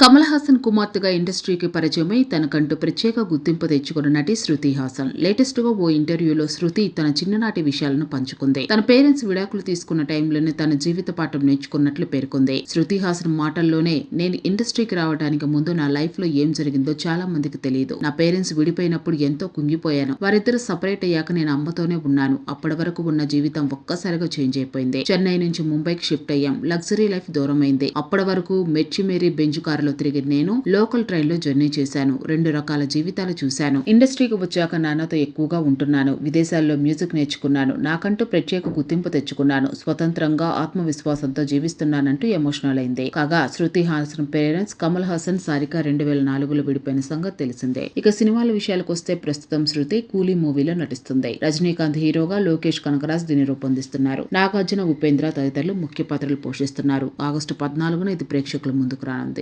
కమల్ హాసన్ కుమార్తెగా ఇండస్ట్రీకి పరిచయమై తనకంటూ ప్రత్యేక గుర్తింపు తెచ్చుకున్న నటి శృతి హాసన్. లేటెస్ట్గా ఓ ఇంటర్వ్యూలో శృతి తన చిన్ననాటి విషయాలను పంచుకుంది. తన పేరెంట్స్ విడాకులు తీసుకున్న టైంలోనే తన జీవిత పాఠం నేర్చుకున్నట్లు పేర్కొంది. శృతి హాసన్ మాటల్లోనే నేను ఇండస్ట్రీకి రావడానికి ముందు నా లైఫ్లో ఏం జరిగిందో చాలా మందికి తెలియదు నా పేరెంట్స్ విడిపోయినప్పుడు ఎంతో కుంగిపోయాను. వారిద్దరు సపరేట్ అయ్యాక నేను అమ్మతోనే ఉన్నాను. అప్పటి వరకు ఉన్న జీవితం ఒక్కసారిగా చేంజ్ అయిపోయింది. చెన్నై నుంచి ముంబైకి షిఫ్ట్ అయ్యాం. లగ్జరీ లైఫ్ దూరమైంది. అప్పటి వరకు మెచ్చి మేరీ బెంచ్ కారులో తిరిగి నేను లోకల్ ట్రైన్లో జర్నీ చేశాను. రెండు రకాల జీవితాలు చూశాను. ఇండస్ట్రీకి వచ్చాక నాన్నతో ఎక్కువగా ఉంటున్నాను. విదేశాల్లో మ్యూజిక్ నేర్చుకున్నాను. నాకంటూ ప్రత్యేక గుర్తింపు తెచ్చుకున్నాను. స్వతంత్రంగా ఆత్మవిశ్వాసంతో జీవిస్తున్నానంటూ ఎమోషనల్ అయింది. కాగా శృతి హాసన్ పేరెంట్స్ కమల్ హాసన్ సారిక రెండు వేల నాలుగులో విడిపోయిన సంగతి తెలిసిందే. ఇక సినిమాల విషయాలకు వస్తే ప్రస్తుతం శృతి కూలీ మూవీలో నటిస్తుంది. రజనీకాంత్ హీరోగా లోకేష్ కనకరాజ్ దీన్ని రూపొందిస్తున్నారు. నాగార్జున ఉపేంద్ర తదితరులు ముఖ్య పాత్రలు పోషిస్తున్నారు. ఆగస్టు పద్నాలుగున ఇది ప్రేక్షకుల ముందుకు రానుంది.